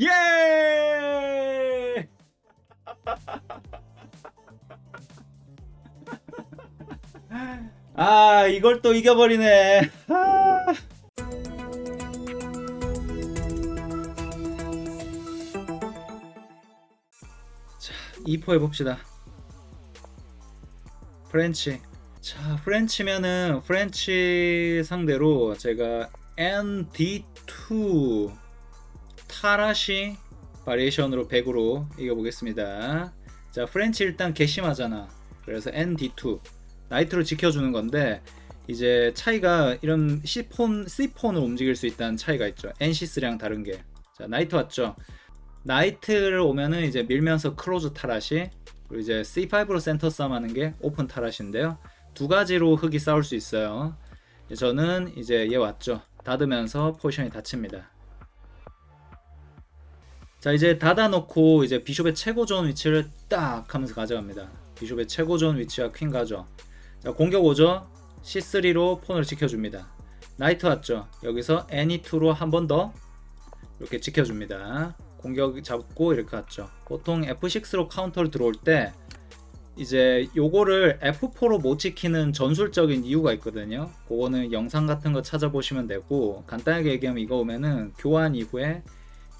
예! 아, 이걸 또 이겨버리네. 아. 자, 2포 해봅시다. 프렌치. 자, 프렌치면은 프렌치 상대로 제가 ND2 타라시 바리에이션으로 100으로 이겨보겠습니다. 자, 프렌치 일단 개심하잖아. 그래서 ND2 나이트로 지켜주는 건데 이제 차이가 이런 C폰, C폰으로 움직일 수 있다는 차이가 있죠. NC3랑 다른 게. 자, 나이트 왔죠. 나이트를 오면은 이제 밀면서 크로즈 타라시 그리고 이제 C5로 센터 싸움하는 게 오픈 타라시인데요. 두 가지로 흑이 싸울 수 있어요. 저는 이제 얘 왔죠. 닫으면서 포지션이 닫힙니다. 자 이제 닫아놓고 이제 비숍의 최고 존 위치를 딱 하면서 가져갑니다. 비숍의 최고 존 위치와 퀸 가죠. 자 공격 오죠. C3로 폰을 지켜줍니다. 나이트 왔죠. 여기서 Any2로 한 번 더 이렇게 지켜줍니다. 공격 잡고 이렇게 갔죠. 보통 F6로 카운터를 들어올 때 이제 요거를 F4로 못 지키는 전술적인 이유가 있거든요. 그거는 영상 같은 거 찾아보시면 되고 간단하게 얘기하면 이거 오면은 교환 이후에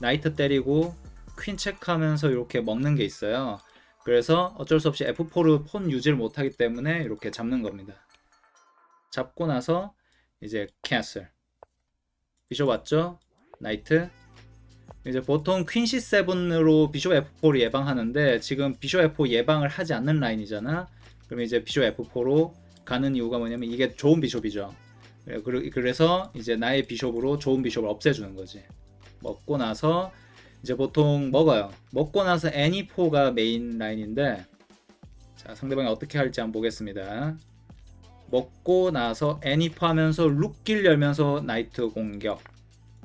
나이트 때리고 퀸 체크하면서 이렇게 먹는 게 있어요. 그래서 어쩔 수 없이 F4로 폰 유지를 못하기 때문에 이렇게 잡는 겁니다. 잡고 나서 이제 캐슬 비숍 왔죠? 나이트 이제 보통 퀸 C7으로 비숍 F4를 예방하는데 지금 비숍 F4 예방을 하지 않는 라인이잖아. 그러면 이제 비숍 F4로 가는 이유가 뭐냐면 이게 좋은 비숍이죠. 예, 그래- 그래서 이제 나의 비숍으로 좋은 비숍을 없애주는 거지. 먹고 나서 이제 보통 먹어요. 먹고 나서 애니4가 메인 라인인데 자 상대방이 어떻게 할지 한번 보겠습니다. 먹고 나서 애니4 하면서 룩길 열면서 나이트 공격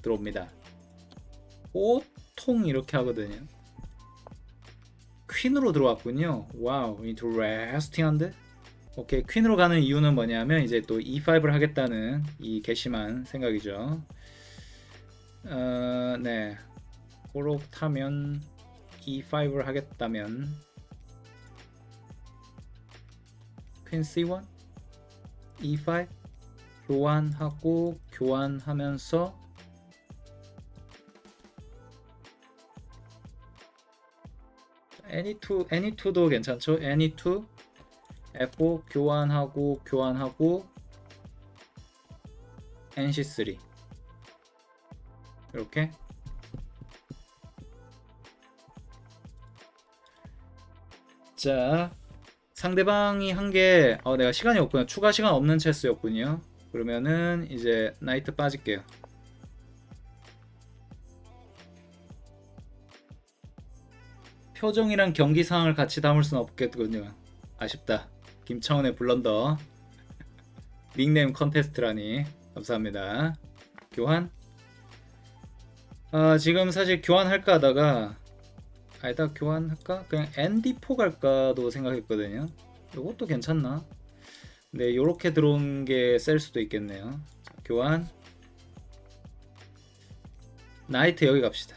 들어옵니다. 보통 이렇게 하거든요. 퀸으로 들어왔군요. 와우, 인트레스팅한데? 오케이, 퀸으로 가는 이유는 뭐냐면 이제 또 E5를 하겠다는 이 괘씸한 생각이죠. 어, 네. 그렇다면 E5를 하겠다면 퀸 C1, E5 교환하고 교환하면서 any2 any2도 괜찮죠? any2 F5 교환하고 교환하고 NC3 이렇게 자 상대방이 한 게 어, 내가 시간이 없구나 추가 시간 없는 체스였군요 그러면은 이제 나이트 빠질게요 표정이랑 경기 상황을 같이 담을 수는 없겠군요. 아쉽다. 김창원의 블런더. 닉네임 컨테스트라니. 감사합니다. 교환. 아, 지금 사실 교환할까 하다가 아니다 교환할까? 그냥 ND4 갈까도 생각했거든요. 이것도 괜찮나? 네, 요렇게 들어온 게 셀 수도 있겠네요. 자, 교환. 나이트 여기 갑시다.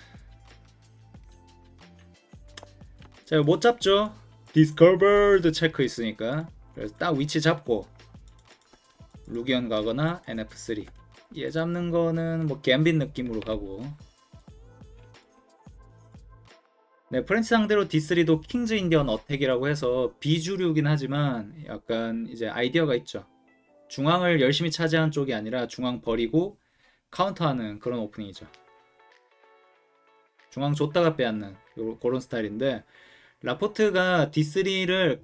자, 못 잡죠? 디스커버드 체크 있으니까. 그래서 딱 위치 잡고 루기언 가거나 NF3. 얘 잡는 거는 뭐 갬빗 느낌으로 가고. 네, 프렌치 상대로 D3도 킹즈 인디언 어택이라고 해서 비주류긴 하지만 약간 이제 아이디어가 있죠. 중앙을 열심히 차지한 쪽이 아니라 중앙 버리고 카운터하는 그런 오프닝이죠. 중앙 줬다가 빼앗는 요- 그런 스타일인데 라포트가 D3를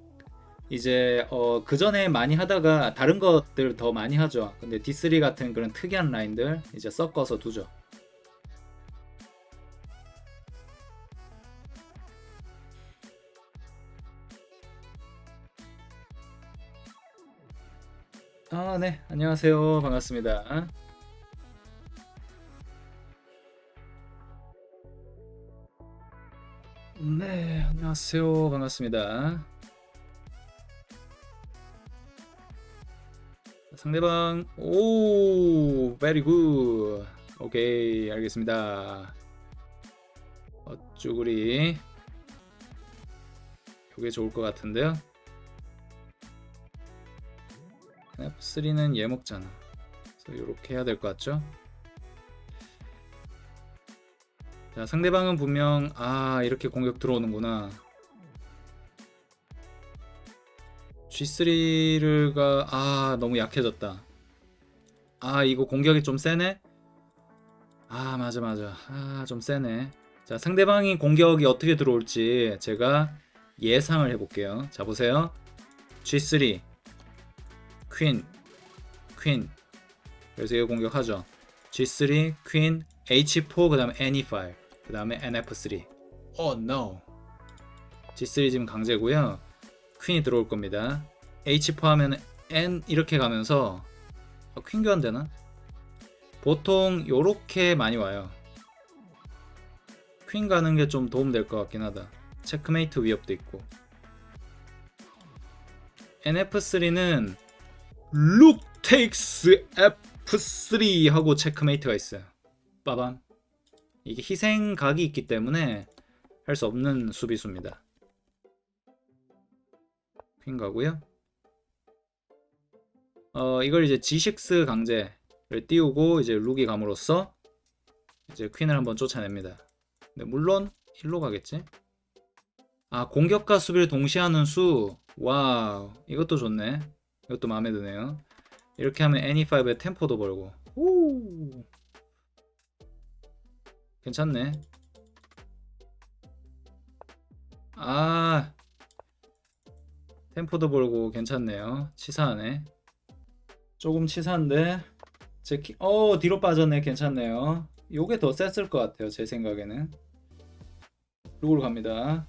이제 어, 그 전에 많이 하다가 다른 것들 더 많이 하죠. 근데 D3 같은 그런 특이한 라인들 이제 섞어서 두죠. 아, 네. 안녕하세요. 반갑습니다. 네, 안녕하세요. 반갑습니다. 상대방, 오, very good. 오케이, 알겠습니다. 어쭈구리 이게 좋을 것 같은데요 F3는 얘 먹잖아. 그래서 이렇게 해야 될 것 같죠? 자 상대방은 분명 아 이렇게 공격 들어오는구나. G3가 아 너무 약해졌다. 아 이거 공격이 좀 세네? 아 맞아 맞아. 아 좀 세네. 자 상대방이 공격이 어떻게 들어올지 제가 예상을 해볼게요. 자 보세요. G3 퀸 퀸 그래서 이거 공격하죠. G3 퀸 H4 그 다음에 NE5 그 다음에 NF3 Oh no. G3 지금 강제고요. 퀸이 들어올 겁니다. H4 하면 N 이렇게 가면서 어, 퀸 교환 되나? 보통 요렇게 많이 와요. 퀸 가는 게 좀 도움 될 것 같긴 하다. 체크메이트 위협도 있고. NF3는 룩 takes F3 하고 체크메이트가 있어요. 빠밤. 이게 희생각이 있기 때문에 할 수 없는 수비수입니다. 퀸 가고요. 어 이걸 이제 G6 강제를 띄우고 이제 룩이 감으로써 이제 퀸을 한번 쫓아냅니다. 네, 물론 일로 가겠지? 아 공격과 수비를 동시에 하는 수. 와우. 이것도 좋네 이것도 마음에 드네요. 이렇게 하면 NE5의 템포도 벌고. 오! 괜찮네. 아 템포도 벌고 괜찮네요. 치사하네. 조금 치사한데 제 키... 어 뒤로 빠졌네. 괜찮네요. 요게 더 셌을 것 같아요 제 생각에는. 룩으로 갑니다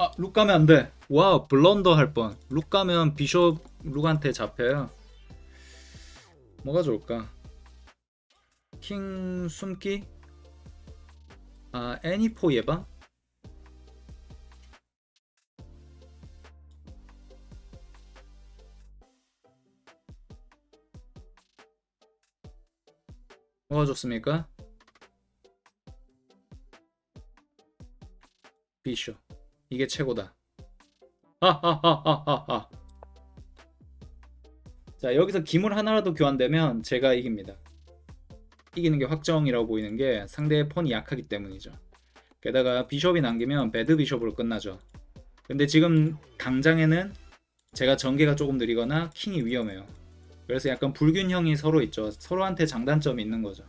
아, 룩 가면 안 돼. 와, 블런더 할 뻔. 룩 가면 비숍 룩한테 잡혀요. 뭐가 좋을까? 킹 숨기? 아, 애니포 예방? 뭐가 좋습니까? 비숍. 이게 최고다. 하하하하하하. 자 여기서 기물 하나라도 교환되면 제가 이깁니다. 이기는 게 확정이라고 보이는 게 상대의 폰이 약하기 때문이죠. 게다가 비숍이 남기면 배드 비숍으로 끝나죠. 근데 지금 당장에는 제가 전개가 조금 느리거나 킹이 위험해요. 그래서 약간 불균형이 서로 있죠. 서로한테 장단점이 있는 거죠.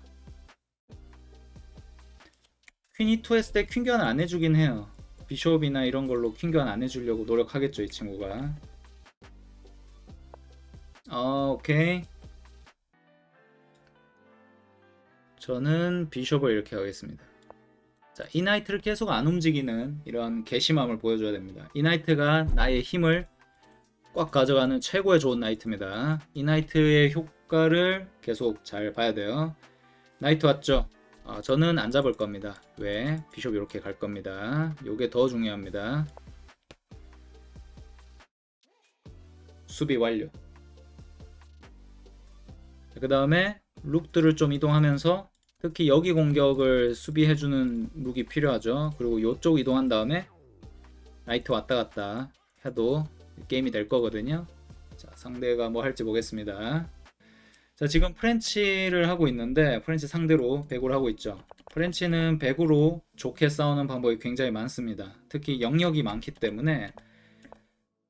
퀸이 2 했을 때퀸 교환을 안 해주긴 해요. 비숍이나 이런 걸로 퀸 교환 안 해주려고 노력하겠죠 이 친구가. 어, 오케이. 저는 비숍을 이렇게 하겠습니다. 자, 이 나이트를 계속 안 움직이는 이런 개심함을 보여줘야 됩니다. 이 나이트가 나의 힘을 꽉 가져가는 최고의 좋은 나이트입니다. 이 나이트의 효과를 계속 잘 봐야 돼요. 나이트 왔죠 어, 저는 안 잡을 겁니다. 왜? 비숍 이렇게 갈 겁니다. 요게 더 중요합니다. 수비 완료. 그 다음에 룩들을 좀 이동하면서 특히 여기 공격을 수비해주는 룩이 필요하죠. 그리고 이쪽 이동한 다음에 나이트 왔다 갔다 해도 게임이 될 거거든요. 자, 상대가 뭐 할지 보겠습니다. 자, 지금 프렌치를 하고 있는데 프렌치 상대로 배구를 하고 있죠. 프렌치는 배구로 좋게 싸우는 방법이 굉장히 많습니다. 특히 영역이 많기 때문에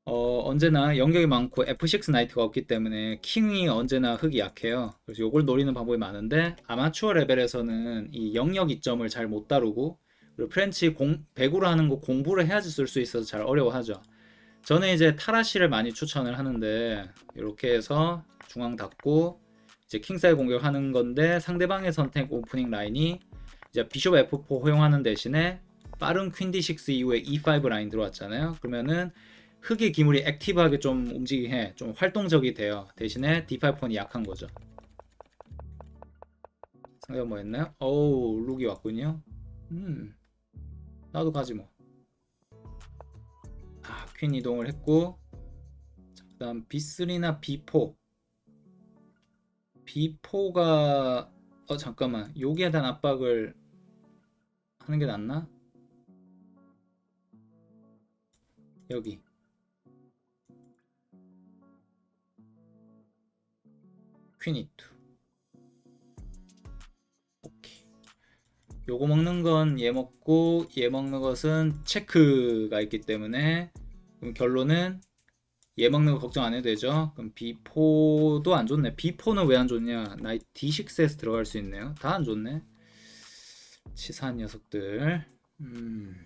어, 언제나 영역이 많고 F6 나이트가 없기 때문에 킹이 언제나 흙이 약해요. 그래서 이걸 노리는 방법이 많은데 아마추어 레벨에서는 이 영역 이점을 잘 못 다루고 그리고 프렌치 공, 배구를 하는 거 공부를 해야지 쓸 수 있어서 잘 어려워하죠. 저는 이제 타라시를 많이 추천을 하는데 이렇게 해서 중앙 닫고 이제 킹사이 공격하는 건데 상대방의 선택 오프닝 라인이 이제 비숍 F4 허용하는 대신에 빠른 퀸 D6 이후에 E5 라인 들어왔잖아요. 그러면은 흑의 기물이 액티브하게 좀 움직이게 해. 좀 활동적이 돼요. 대신에 D5 폰이 약한 거죠. 상대가 뭐 했나요? 어우, 룩이 왔군요. 음. 나도 가지 뭐. 아, 퀸 이동을 했고. 자, 그다음 B3나 B4. B4가 어 잠깐만. 여기에 대한 압박을 하는 게 낫나? 여기. 퀸이2 오케이. 요거 먹는 건 얘 먹고 얘 먹는 것은 체크가 있기 때문에 결론은 얘 먹는 거 걱정 안 해도 되죠? 그럼 B4도 안 좋네. B4는 왜 안 좋냐? 나 D6에서 들어갈 수 있네요. 다 안 좋네. 치사한 녀석들. 음.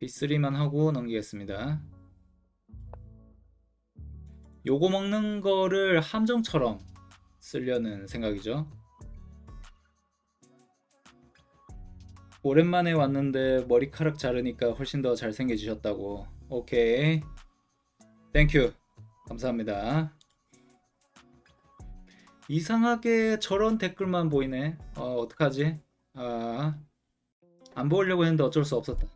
B3만 하고 넘기겠습니다. 요거 먹는 거를 함정처럼 쓰려는 생각이죠. 오랜만에 왔는데 머리카락 자르니까 훨씬 더 잘생겨지셨다고. 오케이. 땡큐. 감사합니다. 이상하게 저런 댓글만 보이네. 어, 어떡하지? 아, 안 보려고 했는데 어쩔 수 없었다.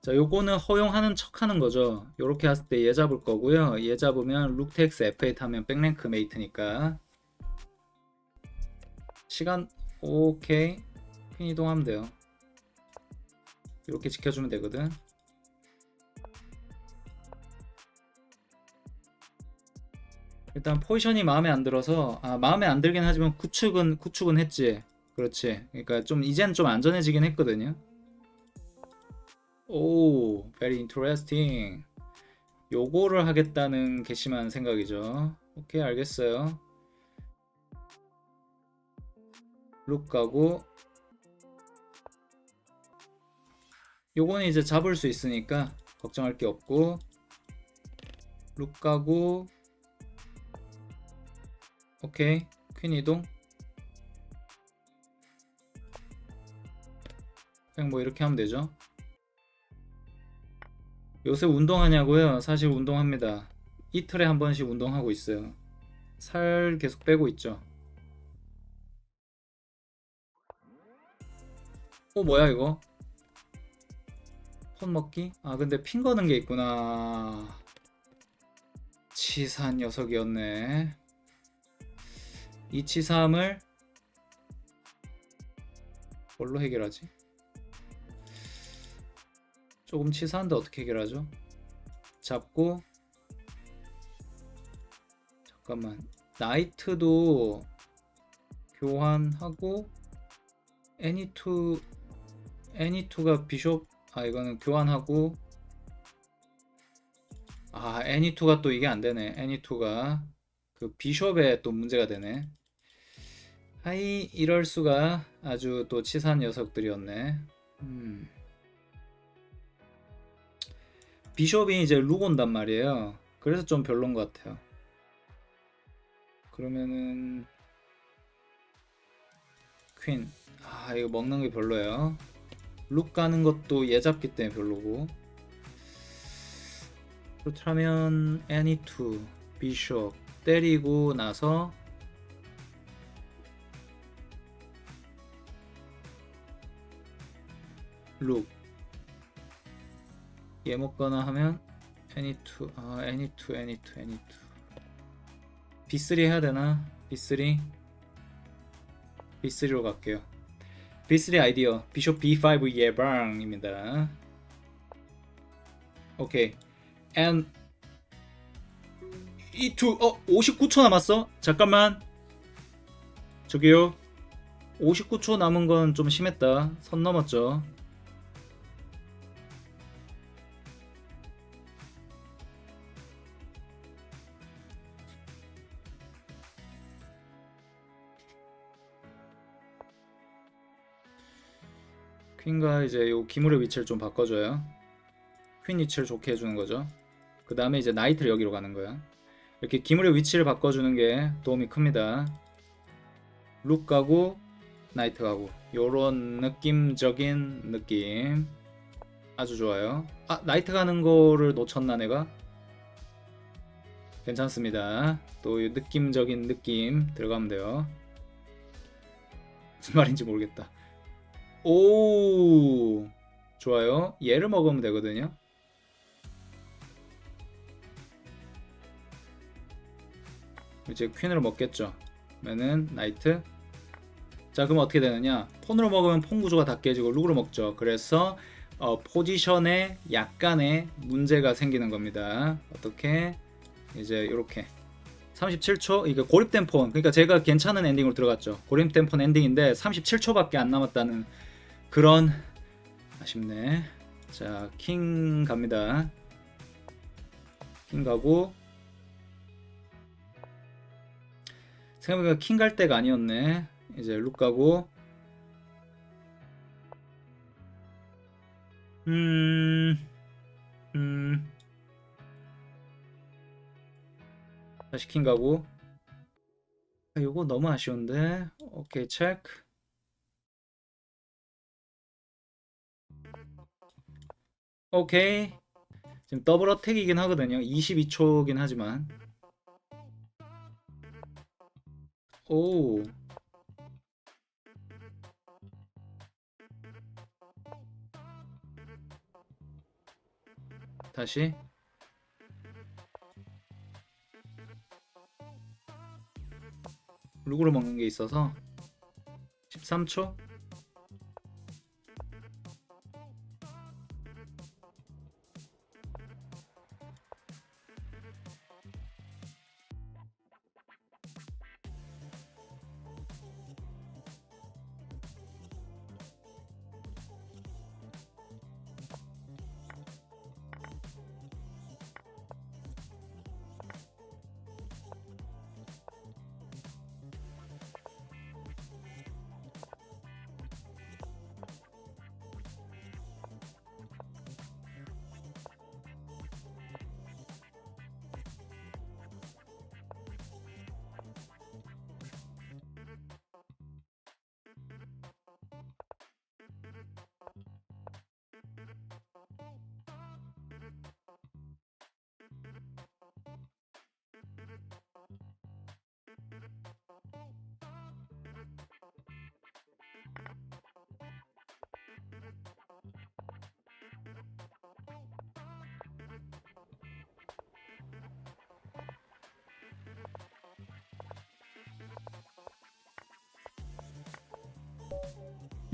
자, 요거는 허용하는 척 하는 거죠. 요렇게 했을 때 얘 잡을 거고요. 얘 잡으면 룩텍스 F8 하면 백랭크 메이트니까. 시간, 오케이. 핀 이동하면 돼요. 이렇게 지켜주면 되거든. 일단 포지션이 마음에 안 들어서, 아, 마음에 안 들긴 하지만 구축은, 구축은 했지. 그렇지. 그러니까 좀, 이젠 좀 안전해지긴 했거든요. 오, very interesting. 요거를 하겠다는 괘씸한 생각이죠. 오케이, 알겠어요. 룩 가고 요거는 이제 잡을 수 있으니까 걱정할 게 없고 룩 가고 오케이 퀸 이동 그냥 뭐 이렇게 하면 되죠 요새 운동하냐고요? 사실 운동합니다. 이틀에 한 번씩 운동하고 있어요. 살 계속 빼고 있죠. 어 뭐야 이거? 폰 먹기? 아 근데 핀 거는 게 있구나. 치사한 녀석이었네. 이 치사함을 뭘로 해결하지? 조금 치사한데 어떻게 해결하죠? 잡고 잠깐만 나이트도 교환하고 애니투 애니투가 비숍 아 이거는 교환하고 아 애니투가 또 이게 안 되네 애니투가 그 비숍에 또 문제가 되네 하이 이럴 수가 아주 또 치사한 녀석들이었네 음. 비숍이 이제 룩 온단 말이에요. 그래서 좀 별론 것 같아요. 그러면은 퀸. 아 이거 먹는 게 별로예요. 룩 가는 것도 얘 잡기 때문에 별로고. 그렇다면 애니투 비숍 때리고 나서 룩 얘 먹거나 하면 any2 아 any2 any2 any2 B3 해야 되나? B3 B3로 갈게요 B3 아이디어. 비숍 B5 예방입니다. 오케이. And E2 어 59초 남았어? 잠깐만. 저기요. 59초 남은 건 좀 심했다. 선 넘었죠 퀸과 이제 요 기물의 위치를 좀 바꿔줘요. 퀸 위치를 좋게 해주는 거죠. 그 다음에 이제 나이트를 여기로 가는 거야. 이렇게 기물의 위치를 바꿔주는 게 도움이 큽니다. 룩 가고 나이트 가고 요런 느낌적인 느낌 아주 좋아요. 아 나이트 가는 거를 놓쳤나 내가? 괜찮습니다. 또 느낌적인 느낌 들어가면 돼요. 무슨 말인지 모르겠다. 오 좋아요. 얘를 먹으면 되거든요. 이제 퀸으로 먹겠죠. 그러면은 나이트. 자 그럼 어떻게 되느냐? 폰으로 먹으면 폰 구조가 다 깨지고 룩으로 먹죠. 그래서 어, 포지션에 약간의 문제가 생기는 겁니다. 어떻게? 이제 이렇게. 37초? 이게 고립된 폰. 그러니까 제가 괜찮은 엔딩으로 들어갔죠. 고립된 폰 엔딩인데 37초밖에 안 남았다는 그런 아쉽네. 자 킹 갑니다. 킹 가고 생각해보니까 킹 갈 때가 아니었네. 이제 룩 가고 음, 음, 다시 킹 가고. 아, 요거 너무 아쉬운데. 오케이 체크 오케이. 지금 더블 어택이긴 하거든요. 22초긴 하지만. 오. 다시. 룩으로 먹는 게 있어서 13초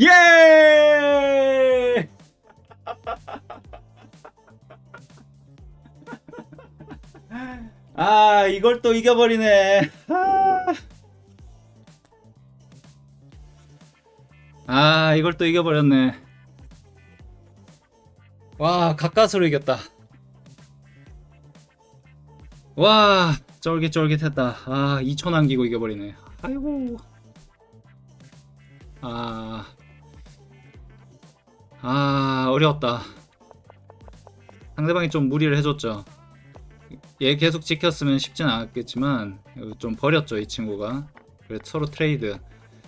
예! 아, 이걸 또 이겨버리네. 아, 아, 이걸 또 이겨버렸네. 와, 가까스로 이겼다. 와, 쫄깃쫄깃했다. 아, 2초 남기고 이겨버리네. 아이고. 아, 아, 어려웠다. 상대방이 좀 무리를 해줬죠. 얘 계속 지켰으면 쉽진 않았겠지만 좀 버렸죠 이 친구가. 그래서 서로 트레이드.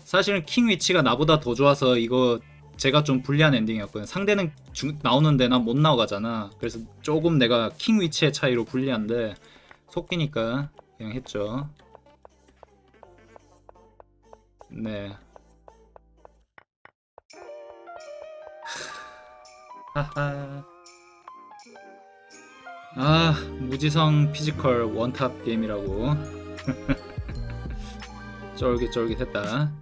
사실은 킹 위치가 나보다 더 좋아서 이거 제가 좀 불리한 엔딩이었거든. 상대는 주- 나오는데 난 못 나오가잖아. 그래서 조금 내가 킹 위치의 차이로 불리한데 속기니까 그냥 했죠. 네. 아, 무지성 피지컬 원탑 게임이라고. 쫄깃쫄깃했다.